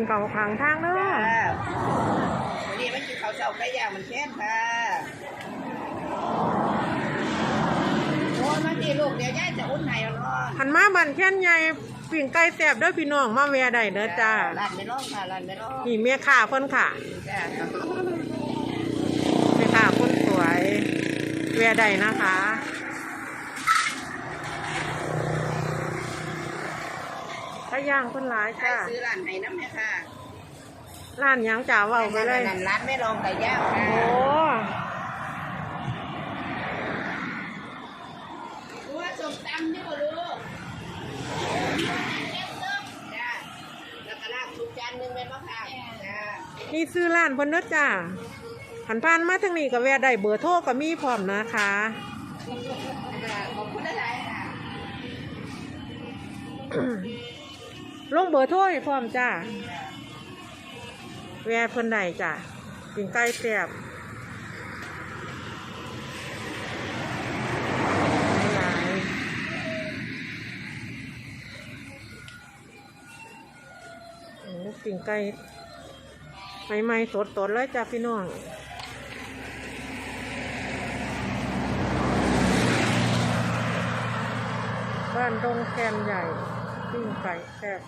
นเก่าขางทางเด้อจ้าวันนี้มันกินข้าวเช้าไก่ย่างมันแค้นค่ะโอ้ยมาดีลูกเดี๋ยวยายจะอุ่นให้เอาเนาะหันมาบันแค่นใหญ่ปิ่งไก่แซ่บเด้อพี่น้องมาแวะได้เด้อจ้าร้านไม่ร้องค่ะร้านไม่ร้องนี่เมียข่าเพิ่นค่ะจ้าเมียข่าคนสวยแวะได้นะคะ ถ้าย่างเพิ่นหลายใครจ้าซื้อร้านไหนน้ำเนี่ยค่ะร้านหยังจ่าเว้าไปเลย นั่นร้านไม่ร้องไก่ย่างค่ะโอ้รู้ว่าส้มตำนี่บ่ลูกจ้าแล้วก็ลาบทุกจานหนึงเลยมะค่ะจ้านี่ซื้อร้านเพิ่นเด้อจ้าหันผ่านมาทางนี้ก็แวะได้เบอร์โทรก็มีพร้อมนะคะ ขอบคุณหลายๆค่ะ ลงเบอร์โทรให้พร้อมจ้าแวะเพิ่นได้จ้าปิ่งไก่แซ่บหลายๆโอ้ปิ่งไก่ใหม่ๆสดๆเลยจ้าพี่น้องบ้านดงแคนใหญ่ปิ้งไก่แซ่บ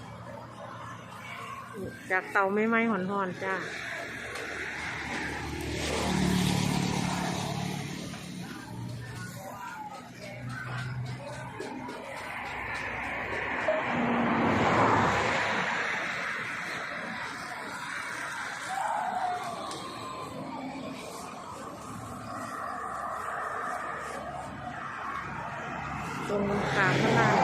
จากเตาไม่ไหม้หอนๆจ้าตรงขามข้างล่างจากพี่น้อง